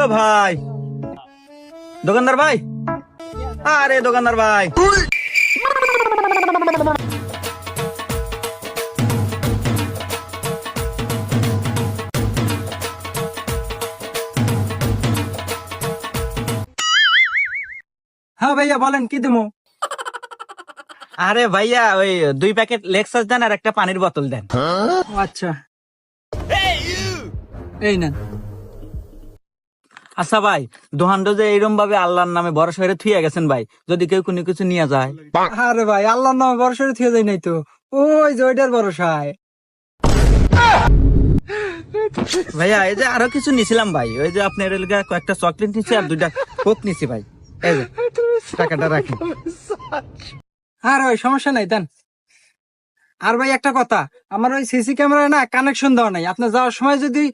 ও ভাই। দোকানদার ভাই? আরে দোকানদার ভাই। হ্যাঁ ভাইয়া বলেন কি দেবো আরে ভাইয়া ওই দুই প্যাকেট লেক্সাস দেন আর একটা পানির বোতল দেন। আচ্ছা। এই না আচ্ছা ভাই দোহানটা যে এইরকম ভাবে আল্লাহর নামে ভরসা করে থুয়ে গেছেন ভাই যদি কেউ কোনো কিছু নিয়ে যায়। আরে ভাই আল্লাহর নামে ভরসা থেকে যাই নাই তো। ওই যে ওইটার ভরসায়। ভাইয়া এই যে আরও কিছু নিছিলাম ভাই ওই যে আপনার এলাকা কয়েকটা চকলেট নিছি আর দুইটা কোক নিছি ভাই। এই যে টাকাটা রাখেন। আর ওই সমস্যা নাই দেন। আর ভাই একটা কথা আমার ওই সিসি ক্যামেরায় না কানেকশন দেওয়া নাই। আপনার যাওয়ার সময় যদি